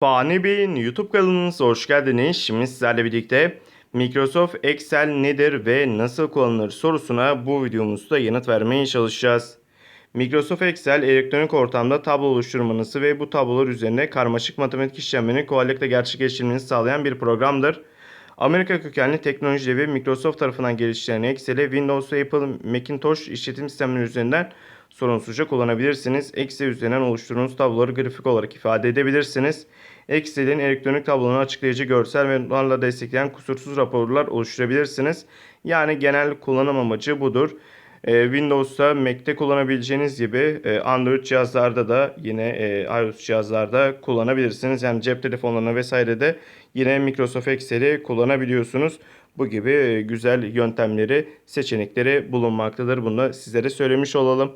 Fani Bey'in YouTube kanalınıza hoş geldiniz. Şimdi sizlerle birlikte Microsoft Excel nedir ve nasıl kullanılır sorusuna bu videomuzda yanıt vermeye çalışacağız. Microsoft Excel elektronik ortamda tablo oluşturmanızı ve bu tablolar üzerine karmaşık matematik işlemlerini kolaylıkla gerçekleştirmenizi sağlayan bir programdır. Amerika kökenli teknoloji devi Microsoft tarafından geliştirilen Excel'i Windows ve Apple Macintosh işletim sistemleri üzerinden sorunsuzca kullanabilirsiniz. Excel üzerinden oluşturduğunuz tabloları grafik olarak ifade edebilirsiniz. Excel'in elektronik tablonu açıklayıcı görsel ve bunlarla destekleyen kusursuz raporlar oluşturabilirsiniz. Yani genel kullanım amacı budur. Ee, Windows'ta Mac'te kullanabileceğiniz gibi e, Android cihazlarda da yine e, iOS cihazlarda kullanabilirsiniz. Yani cep telefonlarına vesairede yine Microsoft Excel'i kullanabiliyorsunuz. Bu gibi e, güzel yöntemleri, seçenekleri bulunmaktadır. Bunu da sizlere söylemiş olalım.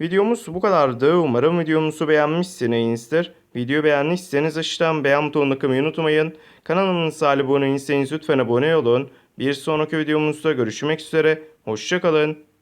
Videomuz bu kadardı. Umarım videomuzu beğenmişsinizdir. Video beğendiyseniz aşağıdan beğen butonuna kılmayı unutmayın. Kanalımıza abone değilseniz lütfen abone olun. Bir sonraki videomuzda görüşmek üzere. Hoşçakalın.